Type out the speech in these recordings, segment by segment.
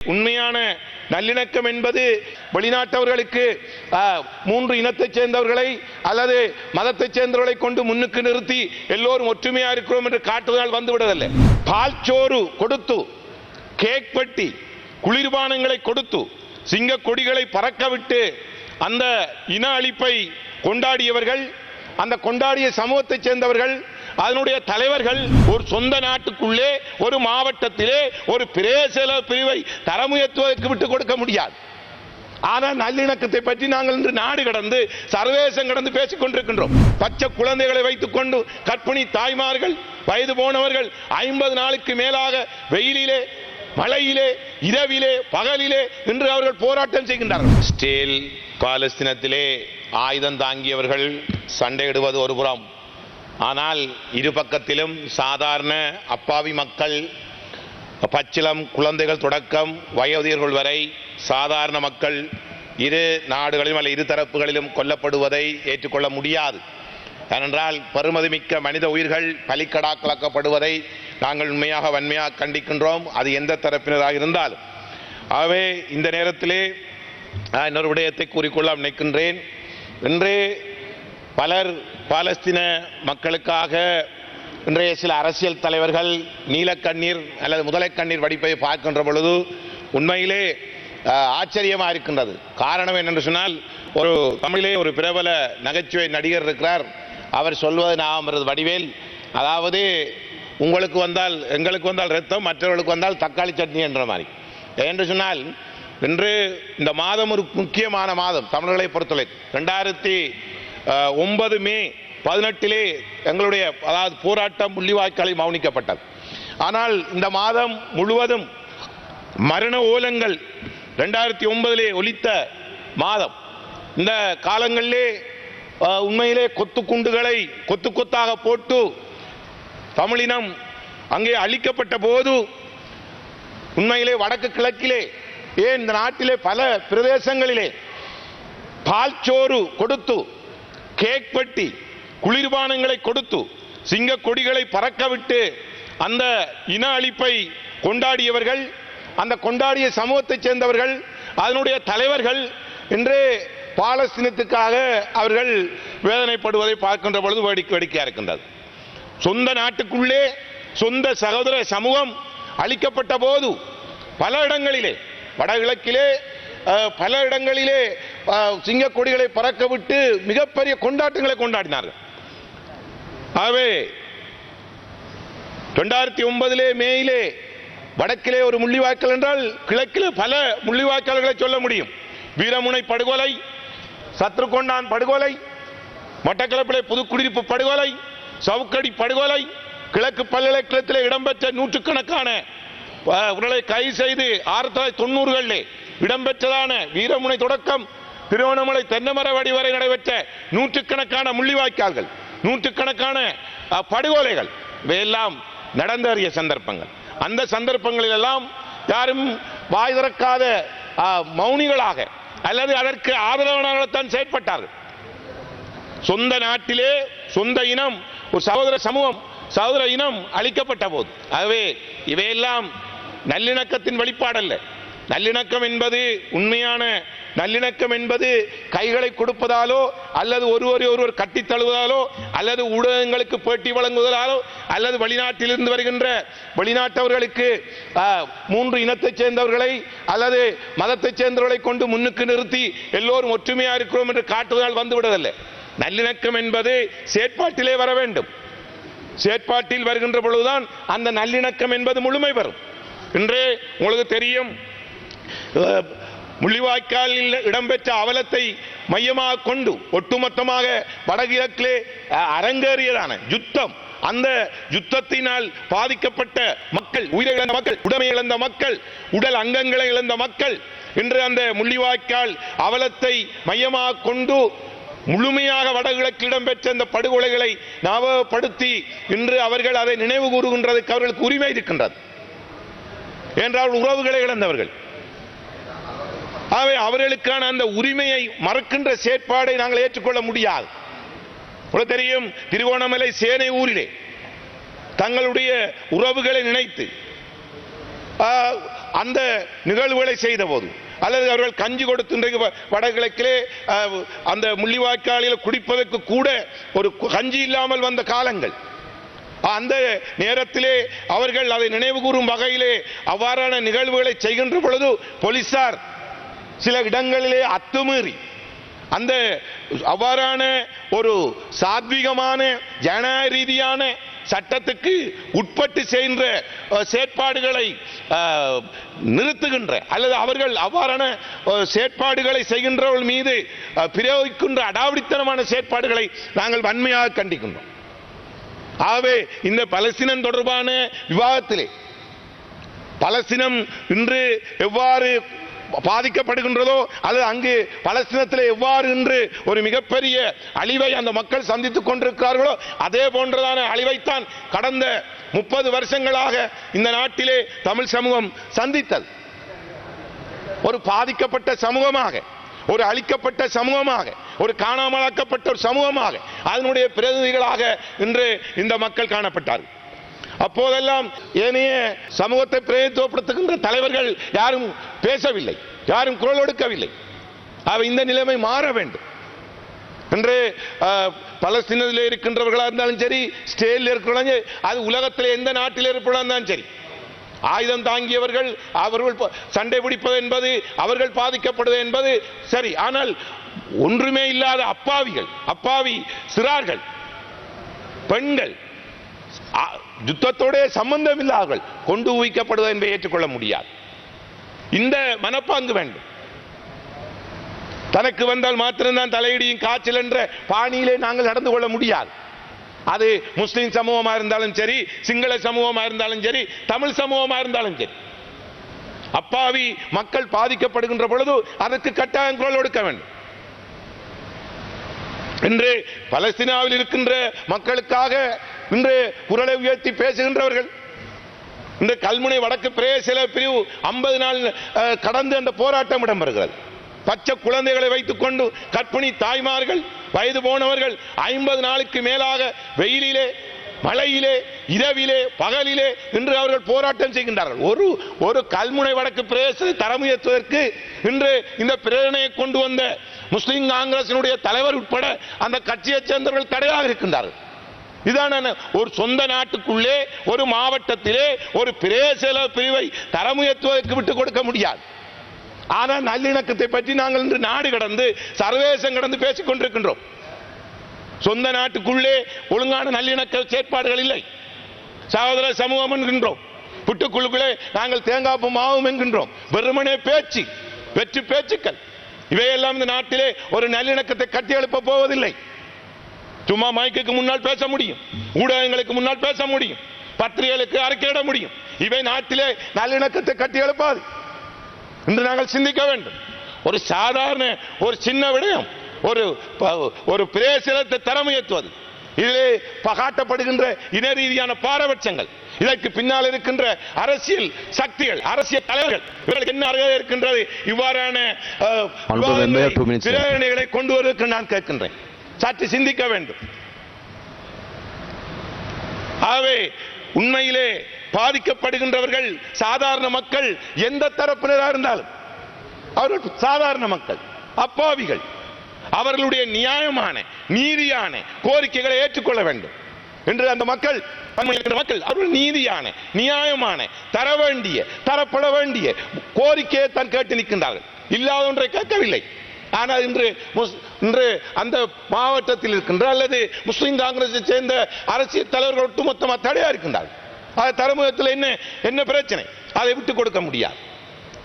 உண்மையான நல்லிணக்கம் என்பது வெளிநாட்டவர்களுக்கு மூன்று இனத்தைச் சேர்ந்தவர்களை அல்லது மதத்தைச் சேர்ந்தவர்களை கொண்டு முன்னுக்கு நிறுத்தி எல்லோரும் ஒற்றுமையா இருக்கிறோம் என்று காட்டுவதால் வந்து விடுவதில்லை பால் சோறு கொடுத்து கேக் வெட்டி குளிர்பானங்களை கொடுத்து சிங்க கொடிகளை பறக்க விட்டு அந்த இன அழிப்பை கொண்டாடியவர்கள் அந்த கொண்டாடிய சமூகத்தைச் சேர்ந்தவர்கள் அதனுடைய தலைவர்கள் ஒரு சொந்த நாட்டுக்குள்ளே ஒரு மாவட்டத்திலே ஒரு பிரேசல பிரிவை தரமுயத்துவதற்கு விட்டுக் கொடுக்க முடியாது. ஆனால் நல்லிணக்கத்தை பற்றி நாங்கள் இன்று நாடு கடந்து சர்வதேசம் கடந்து பேசிக் கொண்டிருக்கின்றோம். பச்சை குழந்தைகளை வைத்துக் கொண்டு கற்பிணி தாய்மார்கள் வயது போனவர்கள் ஐம்பது நாளுக்கு மேலாக வெயிலிலே மழையிலே இரவிலே பகலிலே இன்று அவர்கள் போராட்டம் செய்கின்றார்கள். ஸ்டேல் பாலஸ்தீனத்திலே ஆயுதம் தாங்கியவர்கள் சண்டையிடுவது ஒருபுறம் ஆனால் இரு பக்கத்திலும் சாதாரண அப்பாவி மக்கள் பச்சிளம் குழந்தைகள் தொடக்கம் வயோதிகர்கள் வரை சாதாரண மக்கள் இரு நாடுகளிலும் அல்ல இரு தரப்புகளிலும் கொல்லப்படுவதை ஏற்றுக்கொள்ள முடியாது. ஏனென்றால் பெருமதிமிக்க மனித உயிர்கள் பலிக்கடாக்கலாக்கப்படுவதை நாங்கள் உண்மையாக வன்மையாக கண்டிக்கின்றோம். அது எந்த தரப்பினராக இருந்தாலும். ஆகவே இந்த நேரத்திலே நான் இன்னொரு விடயத்தை கூறிக்கொள்ள நினைக்கின்றேன். இன்று பலர் பாலஸ்தீன மக்களுக்காக இன்றைய சில அரசியல் தலைவர்கள் நீலக்கண்ணீர் அல்லது முதலை கண்ணீர் வடிப்பை பார்க்கின்ற பொழுது உண்மையிலே ஆச்சரியமாக இருக்கின்றது. காரணம் என்னென்று சொன்னால் ஒரு தமிழிலே ஒரு பிரபல நகைச்சுவை நடிகர் இருக்கிறார். அவர் சொல்வது நாம் வடிவேல். அதாவது உங்களுக்கு வந்தால் எங்களுக்கு வந்தால் ரத்தம் மற்றவர்களுக்கு வந்தால் தக்காளி சட்னி என்ற மாதிரி. என்று சொன்னால் இன்று இந்த மாதம் ஒரு முக்கியமான மாதம் தமிழர்களை பொறுத்தவரை. ரெண்டாயிரத்தி ஒன்பது மே பதினெட்டிலே எங்களுடைய அதாவது போராட்டம் முள்ளிவாய்க்காலை மௌனிக்கப்பட்டது. ஆனால் இந்த மாதம் முழுவதும் மரண ஓலங்கள் ரெண்டாயிரத்தி ஒன்பதிலே ஒலித்த மாதம். இந்த காலங்களிலே உண்மையிலே கொத்து குண்டுகளை கொத்து கொத்தாக போட்டு தமிழினம் அங்கே அழிக்கப்பட்ட போது உண்மையிலே வடக்கு கிழக்கிலே ஏன் இந்த நாட்டிலே பல பிரதேசங்களிலே பால் சோறு கொடுத்து கேக் வெட்டி குளிர்பானங்களை கொடுத்து சிங்க கொடிகளை பறக்கவிட்டு அந்த இன அழிப்பை கொண்டாடியவர்கள் அந்த கொண்டாடிய சமூகத்தைச் சேர்ந்தவர்கள் அதனுடைய தலைவர்கள் இன்று பாலஸ்தீனத்துக்காக அவர்கள் வேதனைப்படுவதை பார்க்கின்ற பொழுது வேடிக்கை வேடிக்கையாக இருக்கின்றது. சொந்த நாட்டுக்குள்ளே சொந்த சகோதர சமூகம் அளிக்கப்பட்ட போது பல இடங்களிலே வடகிழக்கிலே பல இடங்களிலே சிங்க கொடிகளை பறக்க விட்டு மிகப்பெரிய கொண்டாட்டங்களை கொண்டாடினார்கள். ஆகவே ரெண்டாயிரத்தி ஒன்பதிலே மேயிலே வடக்கிலே ஒரு முள்ளிவாய்க்கால் என்றால் கிழக்கிலே பல முள்ளிவாய்க்கால்களை சொல்ல முடியும். வீரமுனை படுகொலை சத்ருகொண்டான் படுகொலை மட்டக்களப்பிலே புதுக்குடியிருப்பு படுகொலை சவுக்கடி படுகொலை கிழக்கு பல்கலைக்கழகத்தில் இடம்பெற்ற நூற்றுக்கணக்கான அஹ், உடலை கைது செய்து ஆயிரத்தி தொள்ளாயிரத்தி தொண்ணூறுகளில் இடம்பெற்றதான வீரமுனை தொடக்கம் திருவண்ணாமலை தென்னமரவடி வரை நடைபெற்ற நூற்றுக்கணக்கான முள்ளிவாய்க்கால்கள் நூற்றுக்கணக்கான படுகொலைகள் இவையெல்லாம் நடந்தறிய சந்தர்ப்பங்கள். அந்த சந்தர்ப்பங்களில் எல்லாம் யாரும் வாய் திறக்காத மௌனிகளாக அல்லது அதற்கு தான் செயற்பட்டார்கள். சொந்த நாட்டிலே சொந்த இனம் ஒரு சகோதர சமூகம் சகோதர இனம் அழிக்கப்பட்ட போது. ஆகவே இவையெல்லாம் நல்லிணக்கத்தின் வெளிப்பாடல்ல. நல்லிணக்கம் என்பது உண்மையான நல்லிணக்கம் என்பது கைகளை கொடுப்பதாலோ அல்லது ஒருவரை ஒருவர் கட்டித் தழுவதாலோ அல்லது ஊடகங்களுக்கு பேட்டி வழங்குவதாலோ அல்லது வெளிநாட்டிலிருந்து வருகின்ற வெளிநாட்டவர்களுக்கு மூன்று இனத்தைச் சேர்ந்தவர்களை அல்லது மதத்தைச் சேர்ந்தவர்களை கொண்டு முன்னுக்கு நிறுத்தி எல்லோரும் ஒற்றுமையா இருக்கிறோம் என்று காட்டுவதால் வந்துவிடவில்லை நல்லிணக்கம் என்பது செயற்பாட்டிலே வர வேண்டும். செயற்பாட்டில் வருகின்ற பொழுதுதான் அந்த நல்லிணக்கம் என்பது முழுமை பெறும். இன்றே உங்களுக்கு தெரியும் முள்ளிவாய்க்காலில் இடம்பெற்ற அவலத்தை மையமாக கொண்டு ஒட்டுமொத்தமாக வடகிழக்கிலே அஹ், அரங்கேறியதான யுத்தம். அந்த யுத்தத்தினால் பாதிக்கப்பட்ட மக்கள் உயிரை இழந்த மக்கள் உடமை இழந்த மக்கள் உடல் அங்கங்களை இழந்த மக்கள் இன்று அந்த முள்ளிவாய்க்கால் அவலத்தை மையமாக கொண்டு முழுமையாக வடகிழக்கில் இடம்பெற்ற இந்த படுகொலைகளை ஞாபகப்படுத்தி இன்று அவர்கள் அதை நினைவு கூறுகின்றதுக்கு அவர்களுக்கு உரிமை இருக்கின்றது. என்றால் உறவுகளை இழந்தவர்கள். ஆகவே அவர்களுக்கான அந்த உரிமையை மறுக்கின்ற செயற்பாடை நாங்கள் ஏற்றுக்கொள்ள முடியாது. உங்களுக்கு தெரியும் திருவோணமலை சேனை ஊரிலே தங்களுடைய உறவுகளை நினைத்து அந்த நிகழ்வுகளை செய்த போது அல்லது அவர்கள் கஞ்சி கொடுத்து இன்றைக்கு வ- வடகிழக்கிலே அந்த முள்ளிவாய்க்காலில் குடிப்பதற்கு கூட ஒரு கஞ்சி இல்லாமல் வந்த காலங்கள். அந்த நேரத்திலே அவர்கள் அதை நினைவு கூறும் வகையிலே அவ்வாறான நிகழ்வுகளை செய்கின்ற பொழுது போலீசார் சில இடங்களிலே அத்துமீறி அந்த அவ்வாறான ஒரு சாத்வீகமான ஜனநாயக ரீதியான சட்டத்துக்கு உட்பட்டு செய்கின்ற செயற்பாடுகளை அஹ், நிறுத்துகின்ற அல்லது அவர்கள் அவ்வாறான செயற்பாடுகளை செய்கின்றவர்கள் மீது பிரயோகிக்கின்ற அடாவடித்தனமான செயற்பாடுகளை நாங்கள் வன்மையாக கண்டிக்கின்றோம். ஆகவே இந்த பலஸ்தீனம் தொடர்பான விவாதத்திலே பலஸ்தீனம் இன்று எவ்வாறு பாதிக்கப்படுகின்றதோ அல்லது அங்கு பலஸ்தீனத்தில் எவ்வாறு இன்று ஒரு மிகப்பெரிய அழிவை அந்த மக்கள் சந்தித்துக் கொண்டிருக்கிறார்களோ அதே போன்றதான அழிவைத்தான் கடந்த முப்பது வருஷங்களாக இந்த நாட்டிலே தமிழ் சமூகம் சந்தித்தது. ஒரு பாதிக்கப்பட்ட சமூகமாக ஒரு அழிக்கப்பட்ட சமூகமாக ஒரு காணாமலாக்கப்பட்ட ஒரு சமூகமாக அதனுடைய பிரதிநிதிகளாக இன்று இந்த மக்கள் காணப்பட்டார்கள். அப்போதெல்லாம் ஏனைய சமூகத்தை பிரதித்துவப்படுத்துகின்ற தலைவர்கள் யாரும் பேசவில்லை யாரும் குரல் எடுக்கவில்லை அவை இந்த நிலைமை மாற வேண்டும். என்று பலஸ்தீனத்தில் இருக்கின்றவர்களாக இருந்தாலும் சரி ஸ்டேலில் இருக்கிறவங்க அது உலகத்தில் எந்த நாட்டில் இருப்பதாக இருந்தாலும் சரி ஆயுதம் தாங்கியவர்கள் அவர்கள் ப- சண்டை பிடிப்பது என்பது அவர்கள் பாதிக்கப்படுவது என்பது சரி. ஆனால் ஒன்றுமே இல்லாத அப்பாவிகள் அப்பாவி சிறார்கள் பெண்கள் அ- சம்பந்தம் இல்லாதவர்கள் கொண்டு ஊய்க்கப்படுவது என்பதை ஏற்றுக்கொள்ள முடியாது. இந்த மனப்பாங்கு வேண்டும். தனக்கு வந்தால் மாத்திரம்தான் தலையிடியும் காய்ச்சல் என்ற பாணியிலே நாங்கள் நடந்து கொள்ள முடியாது. அது முஸ்லிம் சமூகமா இருந்தாலும் சரி சிங்கள சமூகமா இருந்தாலும் சரி தமிழ் சமூகமா இருந்தாலும் சரி. அப்பாவி மக்கள் பாதிக்கப்படுகின்ற பொழுது அதற்கு கட்டாயம் குரல் கொடுக்க வேண்டும். இன்று பலஸ்தீனாவில் இருக்கின்ற மக்களுக்காக இன்று குரலை உயர்த்தி பேசுகின்றவர்கள் இந்த கல்முனை வடக்கு பிரேசில பிரிவு ஐம்பது நாள் கடந்து அந்த போராட்டம் இடம்பெறுகிறது. பச்சை குழந்தைகளை வைத்துக் கொண்டு கற்பிணி தாய்மார்கள் வயது போனவர்கள் ஐம்பது நாளுக்கு மேலாக வெயிலிலே மழையிலே இரவிலே பகலிலே இன்று அவர்கள் போராட்டம் செய்கின்றார்கள். ஒரு ஒரு கல்முனை வடக்கு பிரதேசத்தை தரமுயர்த்துவதற்கு இன்று இந்த பிரேரணையை கொண்டு வந்த முஸ்லிம் காங்கிரசினுடைய தலைவர் உட்பட அந்த கட்சியைச் சேர்ந்தவர்கள் தடையாக இருக்கின்றார்கள். இதான ஒரு சொந்த நாட்டுக்குள்ளே ஒரு மாவட்டத்திலே ஒரு பிரேசல பிரிவை தரம் விட்டுக் கொடுக்க முடியாது. ஆனால் நல்லிணக்கத்தை பற்றி நாங்கள் இன்று நாடு கடந்து சர்வேசம் கடந்து பேசிக் கொண்டிருக்கின்றோம். சொந்த நாட்டுக்குள்ளே ஒழுங்கான நல்லிணக்க செயற்பாடுகள் இல்லை. சகோதர சமூகம் என்கின்றோம். புட்டுக்குழுக்களே நாங்கள் தேங்காப்பு மாவும் என்கின்றோம். வெறுமனே பேச்சு வெற்றி பேச்சுக்கள். இவையெல்லாம் இந்த நாட்டிலே ஒரு நல்லிணக்கத்தை கட்டி எழுப்ப போவதில்லை. சும்மா மைக்குக்கு முன்னால் பேச முடியும். ஊடகங்களுக்கு முன்னால் பேச முடியும். பத்திரிகைகளுக்கு அறிக்கையிட முடியும். இவை நாட்டிலே நல்லிணக்கத்தை கட்டி எழுப்பாது. இன்று நாங்கள் சிந்திக்க வேண்டும். ஒரு சாதாரண ஒரு சின்ன விடயம் ஒரு ஒரு பிரேசிலத்தை தரம் உயர்த்துவது இதிலே பகாட்டப்படுகின்ற இன ரீதியான பாரபட்சங்கள். இதற்கு பின்னால் இருக்கின்ற அரசியல் சக்திகள் அரசியல் தலைவர்கள் இவர்களுக்கு என்ன அருகே இருக்கின்றது இவ்வாறான கொண்டு வருவதற்கு நான் கேட்கின்றேன். சற்று சிந்திக்க வேண்டும். ஆகவே உண்மையிலே பாதிக்கப்படுகின்றவர்கள் சாதாரண மக்கள் எந்த தரப்பினராக இருந்தாலும் அவர்கள் சாதாரண மக்கள் அப்பாவிகள். அவர்களுடைய நியாயமான நீதியான கோரிக்கைகளை ஏற்றுக்கொள்ள வேண்டும். என்று அந்த மக்கள் மக்கள் அவர்கள் நீதியான நியாயமான தர வேண்டிய தரப்பட வேண்டிய கோரிக்கையை தான் கேட்டு நிற்கின்றார்கள். இல்லாத ஒன்றை கேட்கவில்லை. ஆனால் இன்று முஸ்- இன்று அந்த மாவட்டத்தில் இருக்கின்ற அல்லது முஸ்லீம் காங்கிரஸை சேர்ந்த அரசியல் தலைவர்கள் ஒட்டுமொத்தமாக தடையா இருக்கின்றார்கள். அது தலைமுகத்தில் என்ன என்ன பிரச்சனை? அதை விட்டு கொடுக்க முடியாது.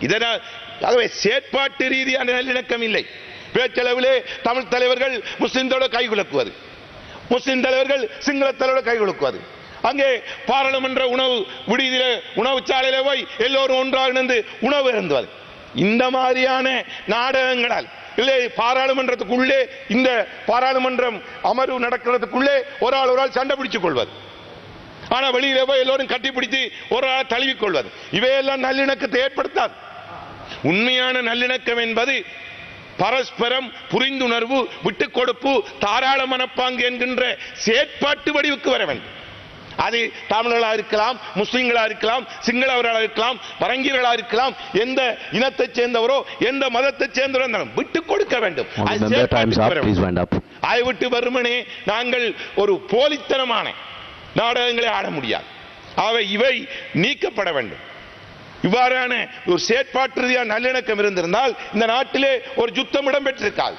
இதனால் ஆகவே செயற்பாட்டு ரீதியான நல்லிணக்கம் இல்லை. பேச்சளவிலே தமிழ் தலைவர்கள் முஸ்லிம்களோட கை குலுக்குவது முஸ்லிம் தலைவர்கள் சிங்கள தலைவரோட கை அங்கே பாராளுமன்ற உணவு விடுதியில உணவு சாலையில போய் எல்லோரும் ஒன்றாக இணைந்து உணவு அருந்துவது இந்த மாதிரியான நாடகங்களால் இல்லை பாராளுமன்றத்துக்குள்ளே இந்த பாராளுமன்றம் அமர்வு நடக்கிறதுக்குள்ளே ஒரு ஆள் ஒரு ஆள் சண்டை பிடிச்சுக் கொள்வது ஆனா வெளியில போய் எல்லோரும் கட்டிப்பிடித்து ஒரு ஆள் தழுவிக் இவையெல்லாம் நல்லிணக்கத்தை ஏற்படுத்தாது. உண்மையான நல்லிணக்கம் என்பது பரஸ்பரம் புரிந்துணர்வு விட்டுக் கொடுப்பு தாராள மனப்பாங்கு என்கின்ற செயற்பாட்டு வடிவுக்கு வர வேண்டும். அது தமிழர்களா இருக்கலாம் முஸ்லிம்களா இருக்கலாம் சிங்களவர்களா இருக்கலாம் பரங்கியர்களா இருக்கலாம் எந்த இனத்தைச் சேர்ந்தவரோ எந்த மதத்தைச் சேர்ந்தவரோ விட்டுக் கொடுக்க வேண்டும். அது விட்டு வெறுமனே நாங்கள் ஒரு போலித்தனமான நாடகங்களை ஆட முடியாது. அவை இவை நீக்கப்பட வேண்டும். இவ்வாறான ஒரு செயற்பாட்டு ரீதியான நல்லிணக்கம் இருந்திருந்தால் இந்த நாட்டிலே ஒரு யுத்தம் இடம்பெற்றிருக்காது.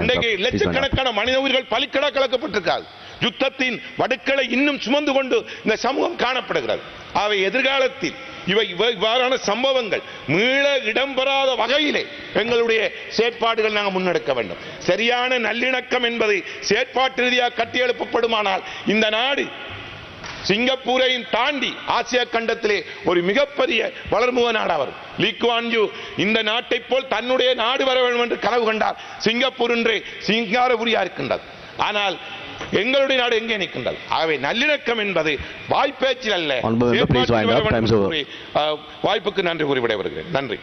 இன்றைக்கு. லட்சக்கணக்கான மனித உயிர்கள் பலிக்கடா கலக்கப்பட்டிருக்காது. யுத்தத்தின் வடுக்களை இன்னும் சுமந்து கொண்டு இந்த சமூகம் காணப்படுகிறது. அவை எதிர்காலத்தில் இவை இவை- இவ்வாறான சம்பவங்கள் மீள இடம்பெறாத வகையிலே எங்களுடைய செயற்பாடுகள் நாங்கள் முன்னெடுக்க வேண்டும். சரியான நல்லிணக்கம் என்பது செயற்பாட்டு ரீதியாக கட்டியெழுப்பப்படுமானால் இந்த நாடு சிங்கப்பூரையும் தாண்டி ஆசியா கண்டத்திலே ஒரு மிகப்பெரிய வளர்முக நாடா வரும். லீக்வான்யூ இந்த நாட்டை போல் தன்னுடைய நாடு வர வேண்டும் என்று கனவு கண்டார் சிங்கப்பூர் என்றே சிங்காரபுரியா இருக்கின்றது. ஆனால் எங்களுடைய நாடு எங்கே நிற்கின்றது? ஆகவே நல்லிணக்கம் என்பது வாய்ப்பேச்சில் அல்ல. வாய்ப்புக்கு நன்றி கூறி விடைபெறுகிறேன். நன்றி.